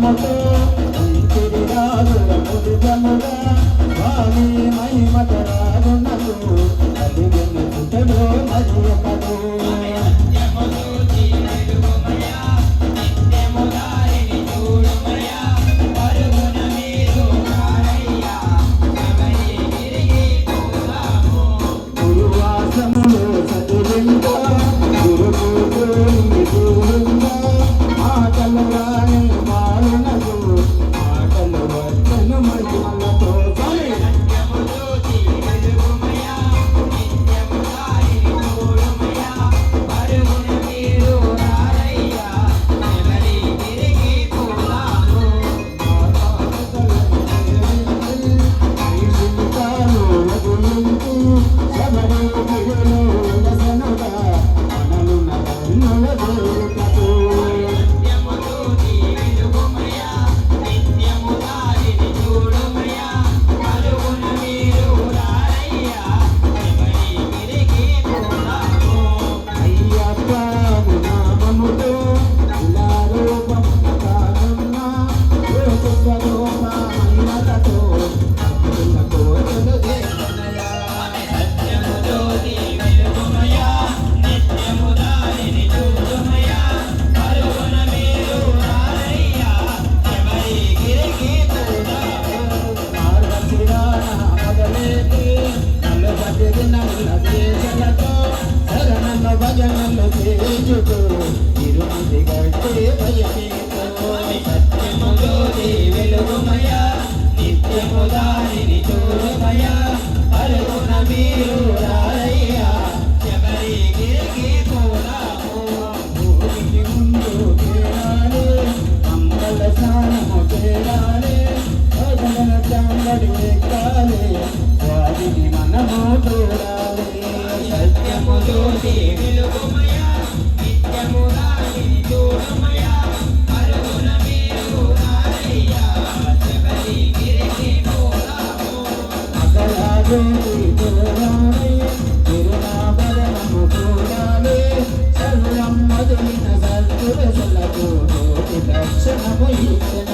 আমার చెప్పుదాని చూడయా దర్శనము ఇచ్చిన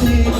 see.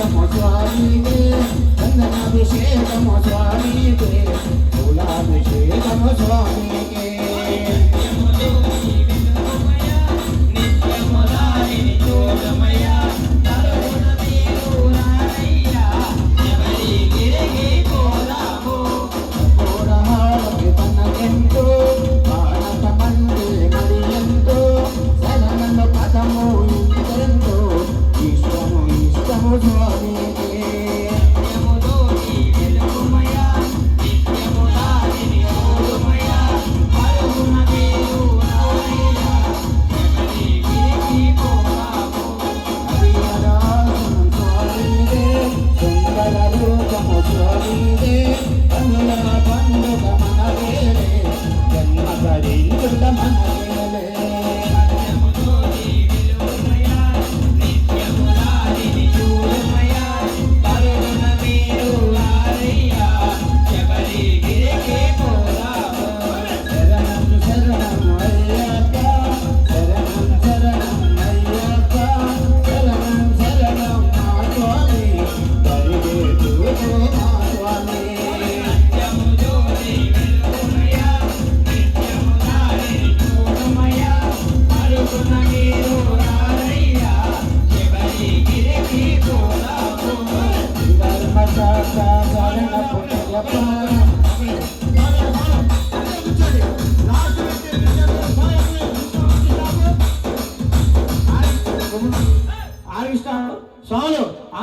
స్వాములు